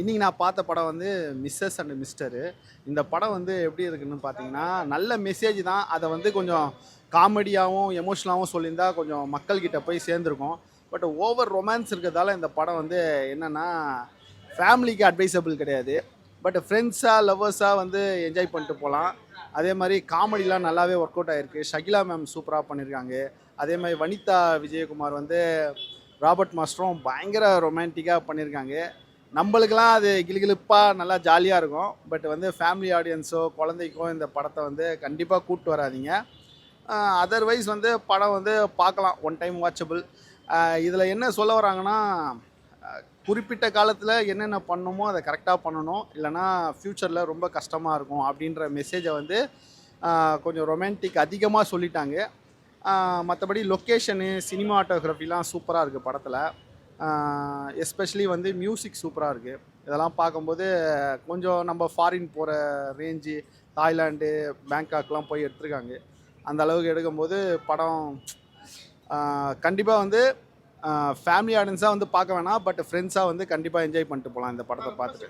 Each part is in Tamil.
இன்றைக்கி நான் பார்த்த படம் வந்து மிஸ்ஸஸ் அண்ட் மிஸ்டரு இந்த படம் வந்து எப்படி இருக்குன்னு பார்த்தீங்கன்னா நல்ல மெசேஜ் தான். அதை வந்து கொஞ்சம் காமெடியாகவும் எமோஷ்னலாகவும் சொல்லியிருந்தா கொஞ்சம் மக்கள்கிட்ட போய் சேர்ந்துருக்கும். பட் ஓவர் ரொமான்ஸ் இருக்கிறதால இந்த படம் வந்து என்னென்னா ஃபேமிலிக்கு அட்வைசபிள் கிடையாது. பட் ஃப்ரெண்ட்ஸாக லவ்வர்ஸாக வந்து என்ஜாய் பண்ணிட்டு போகலாம். அதே மாதிரி காமெடிலாம் நல்லாவே ஒர்க் அவுட் ஆகிருக்கு ஷகிலா மேம் சூப்பராக பண்ணியிருக்காங்க. அதே மாதிரி வனிதா விஜயகுமார் வந்து ராபர்ட் மாஸ்டரும் பயங்கர ரொமான்டிக்காக பண்ணியிருக்காங்க. நம்மளுக்கெல்லாம் அது கிளுகிளுப்பாக நல்லா ஜாலியாக இருக்கும். பட் வந்து ஃபேமிலி ஆடியன்ஸோ குழந்தைக்கோ இந்த படத்தை வந்து கண்டிப்பாக கூப்பிட்டு வராதீங்க. அதர்வைஸ் வந்து படம் வந்து பார்க்கலாம். ஒன் டைம் வாட்சபிள் இதில் என்ன சொல்ல வராங்கன்னா குறிப்பிட்ட காலத்தில் என்னென்ன பண்ணணுமோ அதை கரெக்டாக பண்ணணும். இல்லைனா ஃப்யூச்சரில் ரொம்ப கஷ்டமாக இருக்கும் அப்படின்ற மெசேஜை வந்து கொஞ்சம் ரொமான்டிக் அதிகமாக சொல்லிட்டாங்க. மற்றபடி லொக்கேஷனு சினிமாட்டோகிராஃபிலாம் சூப்பராக இருக்குது படத்தில். எஸ்பெஷலி வந்து மியூசிக் சூப்பராக இருக்குது இதெல்லாம் பார்க்கும்போது கொஞ்சம் நம்ம ஃபாரின் போகிற ரேஞ்சு தாய்லாண்டு பேங்காக்லாம் போய் எடுத்திருக்காங்க. அந்த அளவுக்கு எடுக்கும்போது படம் கண்டிப்பாக வந்து ஃபேமிலி ஆடியன்ஸாக வந்து பார்க்க வேணாம் பட் ஃப்ரெண்ட்ஸாக வந்து கண்டிப்பாக என்ஜாய் பண்ணிட்டு போகலாம் இந்த படத்தை பார்த்துட்டு.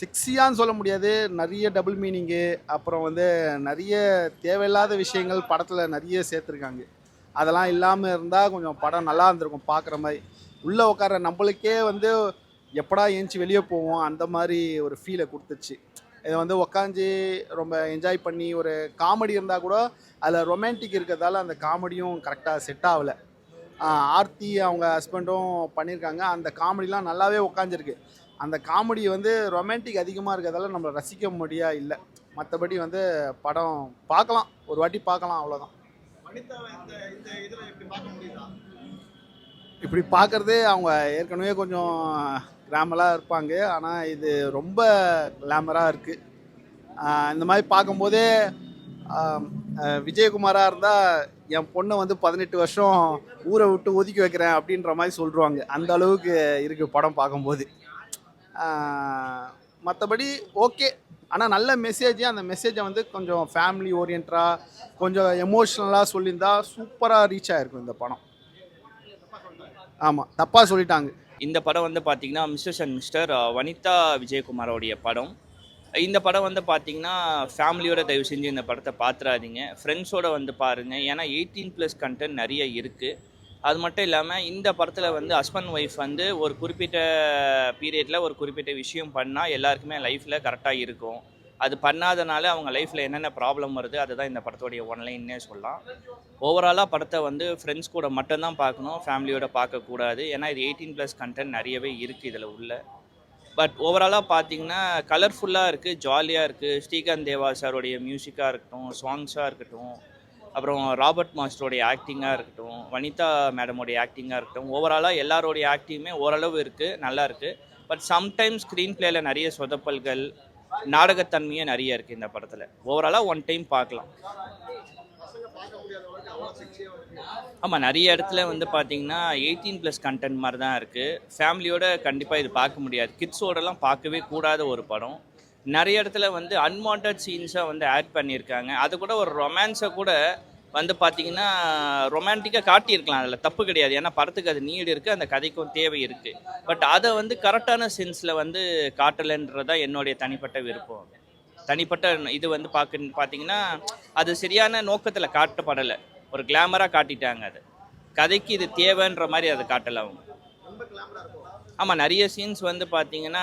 சிக்ஸியான்னு சொல்ல முடியாது. நிறைய டபுள் மீனிங்கு அப்புறம் வந்து நிறைய தேவையில்லாத விஷயங்கள் படத்தில் நிறைய சேர்த்துருக்காங்க. அதெல்லாம் இல்லாமல் இருந்தால் கொஞ்சம் படம் நல்லா இருந்திருக்கும் பார்க்குற மாதிரி. உள்ளே உட்கார நம்மளுக்கே வந்து எப்படா ஏஞ்சி வெளியே போவோம் அந்த மாதிரி ஒரு ஃபீலை கொடுத்துச்சு. இதை வந்து உக்காந்து ரொம்ப என்ஜாய் பண்ணி ஒரு காமெடி இருந்தால் கூட அதில் ரொமான்டிக் இருக்கிறதால அந்த காமெடியும் கரெக்டாக செட் ஆகலை. ஆர்த்தி அவங்க ஹஸ்பண்டும் பண்ணியிருக்காங்க அந்த காமெடிலாம் நல்லாவே உக்காந்துருக்கு. அந்த காமெடி வந்து ரொமான்டிக் அதிகமாக இருக்கிறதால நம்மளை ரசிக்க முடியா இல்லை. மற்றபடி வந்து படம் பார்க்கலாம் ஒரு வாட்டி பார்க்கலாம் அவ்வளோதான் இப்படி பார்க்குறதே அவங்க ஏற்கனவே கொஞ்சம் கிளாமராக இருப்பாங்க. ஆனால் இது ரொம்ப கிளாமராக இருக்குது இந்த மாதிரி பார்க்கும்போதே விஜயகுமாராக இருந்தால் என் பொண்ணை வந்து பதினெட்டு வருஷம் ஊரை விட்டு ஒதுக்கி வைக்கிறேன் அப்படின்ற மாதிரி சொல்கிறாங்க அந்த அளவுக்கு இருக்குது படம் பார்க்கும்போது. மற்றபடி ஓகே ஆனால் நல்ல மெசேஜ் அந்த மெசேஜை வந்து கொஞ்சம் ஃபேமிலி ஓரியன்டாக கொஞ்சம் எமோஷ்னலாக சொல்லியிருந்தா சூப்பராக ரீச் ஆகிருக்கும் இந்த படம். ஆமாம் தப்பாக சொல்லிட்டாங்க. இந்த படம் வந்து பார்த்தீங்கன்னா மிஸ்டர்ஸ் அண்ட் மிஸ்டர் வனிதா விஜயகுமாரோடைய படம். இந்த படம் வந்து பார்த்தீங்கன்னா ஃபேமிலியோட தயவு செஞ்சு இந்த படத்தை பார்த்துறாதீங்க ஃப்ரெண்ட்ஸோட வந்து பாருங்கள் ஏன்னா எயிட்டீன் ப்ளஸ் கண்டென்ட் நிறைய இருக்குது அது மட்டும் இல்லாமல் இந்த படத்தில் வந்து ஹஸ்பண்ட் ஒய்ஃப் வந்து ஒரு குறிப்பிட்ட பீரியடில் ஒரு குறிப்பிட்ட விஷயம் பண்ணால் எல்லாருக்குமே லைஃப்பில் கரெக்டாக இருக்கும். அது பண்ணாதனால அவங்க லைஃப்பில் என்னென்ன ப்ராப்ளம் வருது அதுதான் இந்த படத்தோடைய ஒன்லைன்னே சொல்லலாம். ஓவராலாக படத்தை வந்து ஃப்ரெண்ட்ஸ் கூட மட்டும்தான் பார்க்கணும் ஃபேமிலியோட பார்க்கக்கூடாது ஏன்னா இது எயிட்டீன் ப்ளஸ் கண்டென்ட் நிறையவே இருக்குது இதில் உள்ள. பட் ஓவராலாக பார்த்தீங்கன்னா கலர்ஃபுல்லாக இருக்குது ஜாலியாக இருக்குது ஸ்ரீகாந்த் தேவா சாருடைய மியூசிக்காக இருக்கட்டும் சாங்ஸாக இருக்கட்டும். அப்புறம் ராபர்ட் மாஸ்டருடைய ஆக்டிங்காக இருக்கட்டும் வனிதா மேடமோடைய ஆக்டிங்காக இருக்கட்டும் ஓவராலாக எல்லாரோடைய ஆக்டிங்குமே ஓரளவு இருக்குது நல்லா இருக்குது பட் சம்டைம்ஸ் ஸ்க்ரீன் பிளேயில் நிறைய சொதப்பல்கள் நாடகத்தன்மையே நிறைய இருக்குது இந்த படத்தில். ஓவராலாக ஒன் டைம் பார்க்கலாம். ஆமாம் நிறைய இடத்துல வந்து பார்த்தீங்கன்னா எயிட்டீன் ப்ளஸ் கண்டென்ட் மாதிரி தான் இருக்குது ஃபேமிலியோட கண்டிப்பாக இது பார்க்க முடியாது. கிட்ஸோடலாம் பார்க்கவே கூடாத ஒரு படம். நிறைய இடத்துல வந்து அன்வான்ட் சீன்ஸாக வந்து ஆட் பண்ணியிருக்காங்க. அது கூட ஒரு ரொமான்ஸை கூட வந்து பார்த்தீங்கன்னா ரொமான்டிக்காக காட்டியிருக்கலாம். அதில் தப்பு கிடையாது. ஏன்னா படத்துக்கு அது நீடு இருக்குது அந்த கதைக்கும் தேவை இருக்குது பட் அதை வந்து கரெக்டான சென்ஸில் வந்து காட்டலைன்றது தான் என்னுடைய தனிப்பட்ட விருப்பம். தனிப்பட்ட இது வந்து பார்க்க பார்த்தீங்கன்னா அது சரியான நோக்கத்தில் காட்டப்படலை. ஒரு கிளாமராக காட்டிட்டாங்க அது. கதைக்கு இது தேவைன்ற மாதிரி அதை காட்டலை அவங்க. ஆமாம் நிறைய சீன்ஸ் வந்து பார்த்தீங்கன்னா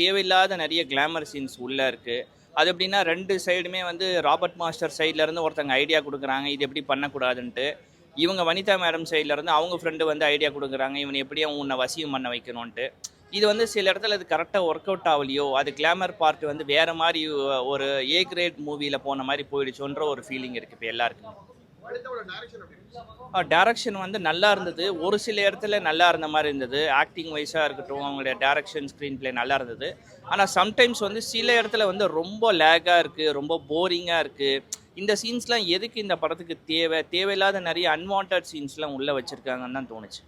தேவையில்லாத நிறைய கிளாமர் சீன்ஸ் உள்ளே இருக்குது அது எப்படின்னா ரெண்டு சைடுமே வந்து ராபர்ட் மாஸ்டர் சைட்லேருந்து ஒருத்தங்க ஐடியா கொடுக்குறாங்க இது எப்படி பண்ணக்கூடாதுன்ட்டு. இவங்க வனிதா மேடம் சைட்லேருந்து அவங்க ஃப்ரெண்டு வந்து ஐடியா கொடுக்குறாங்க இவனை எப்படியும் உன்னை வசியம் பண்ண வைக்கணும்ன்ட்டு. இது வந்து சில இடத்துல அது கரெக்டாக ஒர்க் அவுட் ஆகலையோ அது கிளாமர் பார்ட் வந்து வேறு மாதிரி ஒரு ஏ கிரேட் மூவியில் போன மாதிரி போயிடுச்சோன்ற ஒரு ஃபீலிங் இருக்குது இப்போ எல்லாருக்குமே. டேரக்ஷன் வந்து நல்லா இருந்தது. ஒரு சில இடத்துல நல்லா இருந்த மாதிரி இருந்தது. ஆக்டிங் வைஸாக இருக்கட்டும் அவங்களுடைய டேரக்ஷன் ஸ்க்ரீன் பிளே நல்லா இருந்தது. ஆனால் சம்டைம்ஸ் வந்து சில இடத்துல வந்து ரொம்ப லேக்காக இருக்குது ரொம்ப போரிங்காக இருக்குது இந்த சீன்ஸ்லாம் எதுக்கு இந்த படத்துக்கு தேவை? தேவையில்லாத நிறைய அன்வான்ட் சீன்ஸ்லாம் உள்ளே வச்சுருக்காங்கன்னு தான் தோணுச்சு.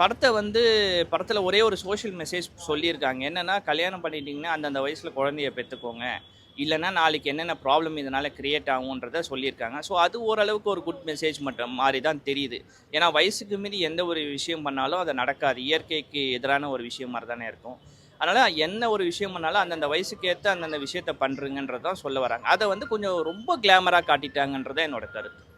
படத்தை வந்து படத்தில் ஒரே ஒரு சோஷியல் மெசேஜ் சொல்லியிருக்காங்க. என்னென்னா கல்யாணம் பண்ணிட்டீங்கன்னா அந்தந்த வயசில் குழந்தைய பெற்றுக்கோங்க இல்லைனா நாளைக்கு என்னென்ன ப்ராப்ளம் இதனால் கிரியேட் ஆகுன்றத சொல்லியிருக்காங்க. ஸோ அது ஓரளவுக்கு ஒரு குட் மெசேஜ் மட்டும் மாதிரி தான் தெரியுது. ஏன்னா வயசுக்கு மீறி எந்த ஒரு விஷயம் பண்ணாலும் அது நடக்காது. இயற்கைக்கு எதிரான ஒரு விஷயம் மாதிரி தானே இருக்கும். அதனால் என்ன ஒரு விஷயம் பண்ணாலும் அந்தந்த வயசுக்கு ஏற்ற அந்தந்த விஷயத்த பண்ணுறங்கன்றது தான் சொல்ல வராங்க. அதை வந்து கொஞ்சம் ரொம்ப கிளாமராக காட்டிட்டாங்கன்றதான் என்னோட கருத்து.